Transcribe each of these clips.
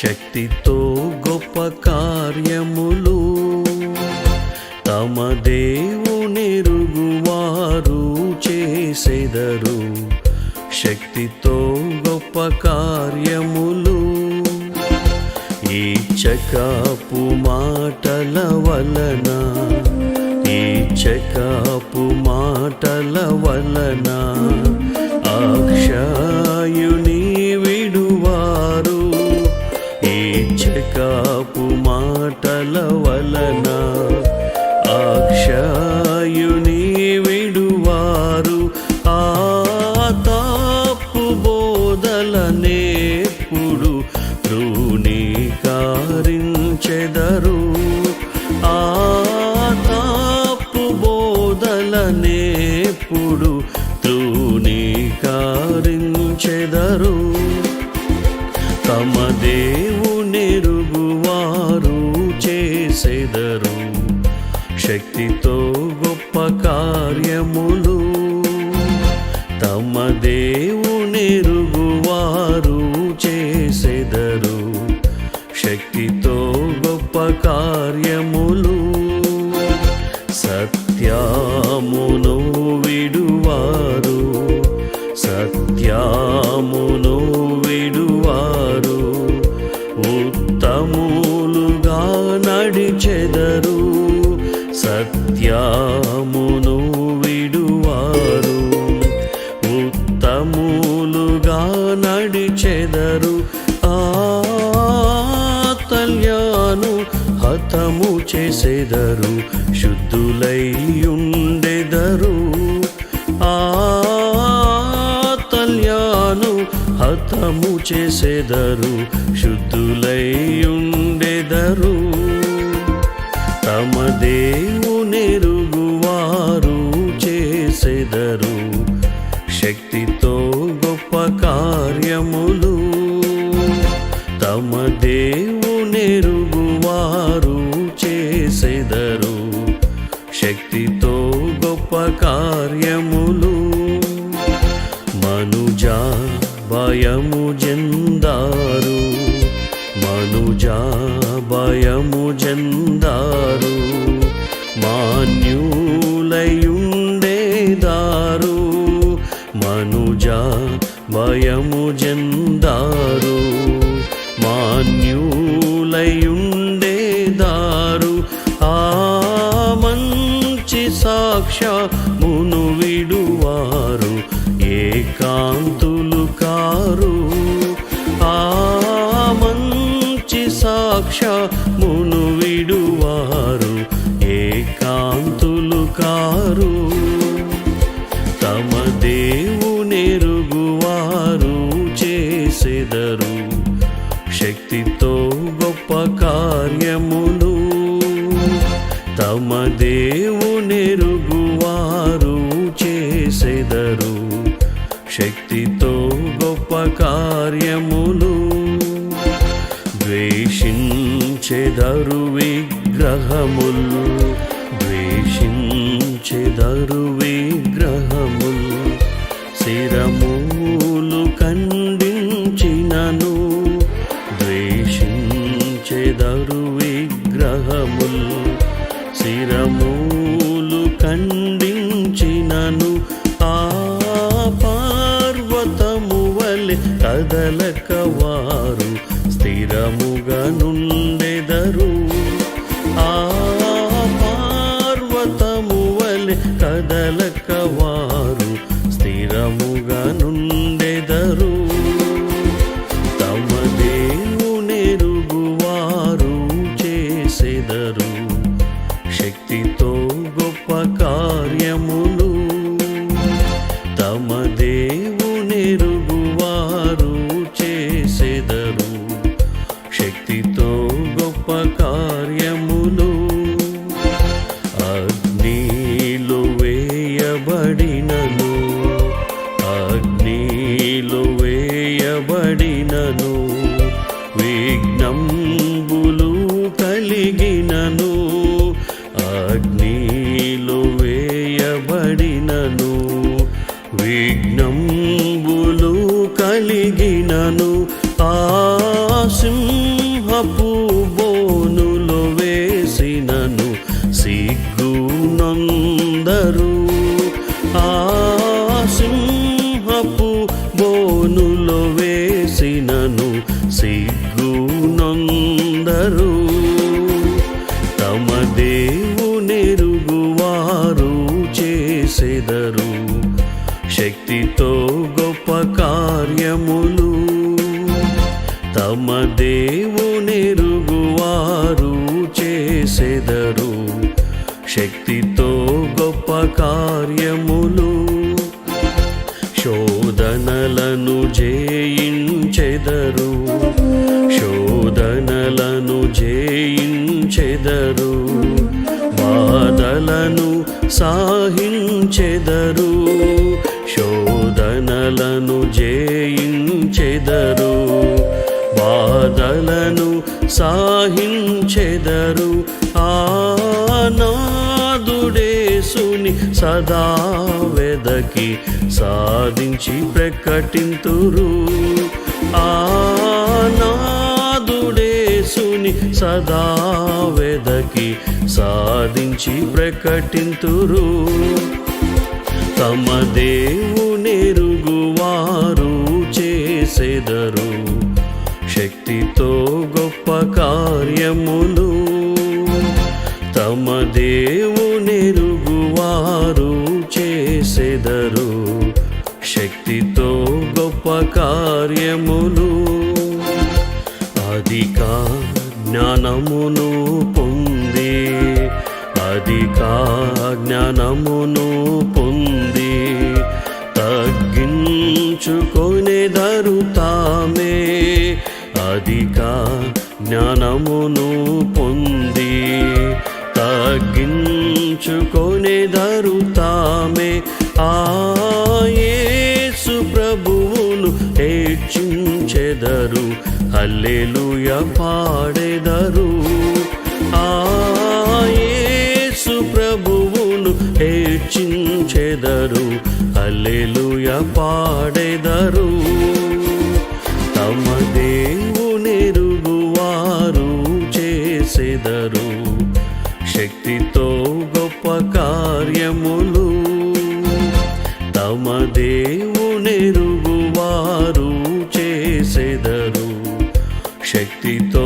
శక్తితో గొప్ప కార్యములు తమ దేవునిరుగువారు చేసెదరు. శక్తితో గొప్ప కార్యములు ఈ చకాపు మాటల వలన ఈ చకాపు మాటల వలన అక్ష చకాపు మాటల వలన అక్షయుని విడువారు. ఆ తాపు బోధలనేప్పుడు ధృణీకారించెదరు ఆ తాపు బోధలనేప్పుడు ధృణీకారించెదరు తమ అందరూ శక్తితో సత్యమును విడువారు ఉత్తములుగా నడిచెదరు. ఆతల్యాను హతము చేసెదరు శుద్ధులై ఉండెదరు ఆతల్యాను హతము చేసెదరు శుద్ధులై ఉండెదరు తమ దేవు చేదరు. శక్తితో గొప్ప కార్యములు తమ దేవునెరుగువారు చేసెదరు. శక్తితో గొప్ప కార్యములు మనుజా భయము జందారు. మనుజా భయము జందారు. మాన్యూ భయము జందారు మాన్యులయుండేదారు. ఆ మంచి సాక్ష మును విడువారు ఏకాంతు చేదరు. శక్తితో గొప్ప కార్యములు తమ దేవునెరుగువారు చేసెదరు. శక్తితో గొప్ప కార్యములు ద్వేషించెదరు విగ్రహములు ద్వేషించెదరు విగ్రహములు. చెదరు విగ్రహములు. శిరములు ఖండించినను ఆ పార్వతము వలె కదలక వారు. స్థిరముగా నుండెదరు పడినను విఘ్నంబులు కలిగినను ఆ సింహపు బోనులు వేసినను సిగ్గునందరు. ఆ సింహపు బోనులు వేసినను సిగ్గు చేదరు శక్తితో గొప్ప కార్యములు తమ దేవునెరుగువారు చేసెదరు. శక్తితో గొప్ప కార్యములు శోధనలను జయించెదరు. శోధనలను జయించెదరు. బాధలను సాహించెదరు శోధనలను జయించెదరు బాధలను సాహించెదరు. ఆనాదుడేసుని సదా వెదకి సాధించి ప్రకటింతురు. యేసుని సదా వెదకి సాధించి ప్రకటింతురు. తమ దేవునెరుగువారు చేసెదరు. శక్తితో గొప్ప కార్యములు. తమ దేవునెరుగువారు చేసెదరు. శక్తితో గొప్ప కార్యములు. అధిక జ్ఞానమును పొంది అధిక జ్ఞానమును పొంది తగ్గించుకొనేదరు తామే అధిక జ్ఞానమును పొంది తగ్గించుకొనేదరు తామే ఆయేసు ప్రభువును ఏడ్చించెదరు హల్లెలూయ పాడెదరు. ఆయేసు ప్రభువును ఏడ్చించెదరు హల్లెలూయ పాడెదరు. తమ దేవునెరుగువారు చేసెదరు. శక్తితో గొప్ప కార్యములు తమ వారు చేసెదరు. శక్తితో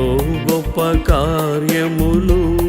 గొప్ప కార్యములు